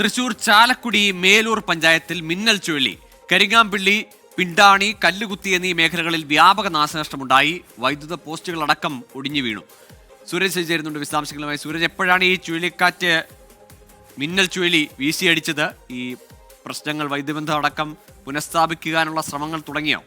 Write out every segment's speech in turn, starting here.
തൃശൂർ ചാലക്കുടി മേലൂർ പഞ്ചായത്തിൽ മിന്നൽ ചുഴലി. കരിങ്ങാമ്പിള്ളി പിണ്ടാണി കല്ലുകുത്തി എന്നീ മേഖലകളിൽ വ്യാപക നാശനഷ്ടമുണ്ടായി. വൈദ്യുത പോസ്റ്റുകളടക്കം ഒടിഞ്ഞു വീണു. സൂരജ് ചേരുന്നുണ്ട് വിശദാംശങ്ങളുമായി. സൂരജ് എപ്പോഴാണ് ഈ ചുഴലിക്കാറ്റ് മിന്നൽ ചുഴലി വീശിയടിച്ചത്? ഈ പ്രശ്നങ്ങൾ വൈദ്യുബന്ധം അടക്കം പുനഃസ്ഥാപിക്കാനുള്ള ശ്രമങ്ങൾ തുടങ്ങിയോ?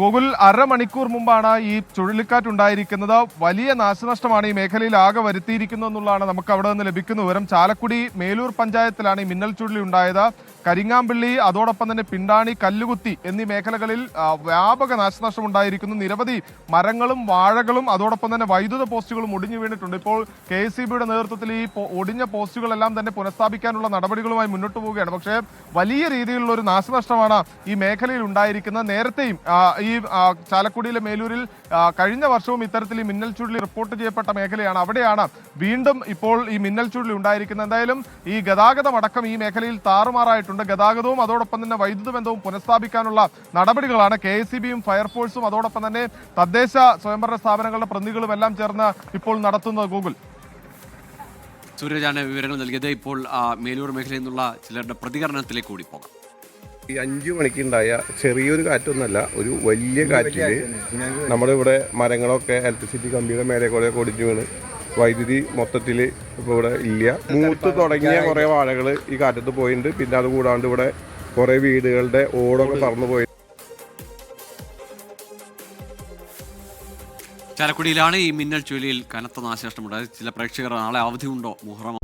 ഗൂഗിൾ അരമണിക്കൂർ മുമ്പാണ് ഈ ചുഴലിക്കാറ്റ് ഉണ്ടായിരിക്കുന്നത്. വലിയ നാശനഷ്ടമാണ് ഈ മേഖലയിൽ ആകെ വരുത്തിയിരിക്കുന്നത് എന്നുള്ളതാണ് നമുക്ക് അവിടെ നിന്ന് ലഭിക്കുന്ന. വിവരം ചാലക്കുടി മേലൂർ പഞ്ചായത്തിലാണ് ഈ മിന്നൽ ചുഴലി ഉണ്ടായത്. കരിങ്ങാമ്പിള്ളി അതോടൊപ്പം തന്നെ പിണ്ടാണി കല്ലുകുത്തി എന്നീ മേഖലകളിൽ വ്യാപക നാശനഷ്ടം ഉണ്ടായിരിക്കുന്നു നിരവധി മരങ്ങളും വാഴകളും അതോടൊപ്പം തന്നെ വൈദ്യുത പോസ്റ്റുകളും ഒടിഞ്ഞു വീണിട്ടുണ്ട്. ഇപ്പോൾ കെ എസ് നേതൃത്വത്തിൽ ഈ ഒടിഞ്ഞ പോസ്റ്റുകളെല്ലാം തന്നെ പുനഃസ്ഥാപിക്കാനുള്ള നടപടികളുമായി മുന്നോട്ട് പോവുകയാണ്. പക്ഷേ വലിയ രീതിയിലുള്ള ഒരു നാശനഷ്ടമാണ് ഈ മേഖലയിൽ ഉണ്ടായിരിക്കുന്നത്. നേരത്തെയും ഈ ചാലക്കുടിയിലെ മേലൂരിൽ കഴിഞ്ഞ വർഷവും ഇത്തരത്തിൽ ഈ മിന്നൽ ചുഴലി റിപ്പോർട്ട് ചെയ്യപ്പെട്ട മേഖലയാണ്. അവിടെയാണ് വീണ്ടും ഇപ്പോൾ ഈ മിന്നൽ ചുഴലി ഉണ്ടായിരിക്കുന്നത്. എന്തായാലും ഈ ഗതാഗതമടക്കം ഈ മേഖലയിൽ താറുമാറായിട്ടുണ്ട്. ഗതാഗതവും അതോടൊപ്പം തന്നെ വൈദ്യുത ബന്ധവും പുനഃസ്ഥാപിക്കാനുള്ള നടപടികളാണ് കെ എസ് സി ബിയും ഫയർഫോഴ്സും അതോടൊപ്പം തന്നെ തദ്ദേശ സ്വയംഭരണ സ്ഥാപനങ്ങളുടെ പ്രതിനിധികളും എല്ലാം ചേർന്ന് ഇപ്പോൾ നടത്തുന്നത് ഗൂഗിൾ. സൂര്യജാണ് വിവരങ്ങൾ നൽകിയത്. ഇപ്പോൾ ആ, മേലൂർ മേഖലയിൽ നിന്നുള്ള ചിലരുടെ പ്രതികരണത്തിലേക്ക് കൂടി പോകാം. ഈ അഞ്ചു മണിക്കുണ്ടായ ചെറിയൊരു കാറ്റൊന്നല്ല ഒരു വലിയ കാറ്റിൽ നമ്മുടെ ഇവിടെ മരങ്ങളൊക്കെ ഇലക്ട്രിസിറ്റി കമ്പിയുടെ മേലെ കൂടെ ഓടിച്ചു വീണ്. വൈദ്യുതി മൊത്തത്തിൽ ഇപ്പോൾ ഇവിടെ ഇല്ല. മൂത്ത് തുടങ്ങിയ കുറേ വാഴകൾ ഈ കാറ്റത്ത് പോയിട്ടുണ്ട് പിന്നെ അത് കൂടാണ്ട് ഇവിടെ കുറേ വീടുകളുടെ ഓടൊക്കെ പറന്നു പോയി. ചാലക്കുടിയിലാണ് ഈ മിന്നൽ ചുഴലിയിൽ കനത്ത നാശനഷ്ടമുണ്ടായത്. ചില പ്രേക്ഷകർ നാളെ അവധിയുണ്ടോ മുഹറം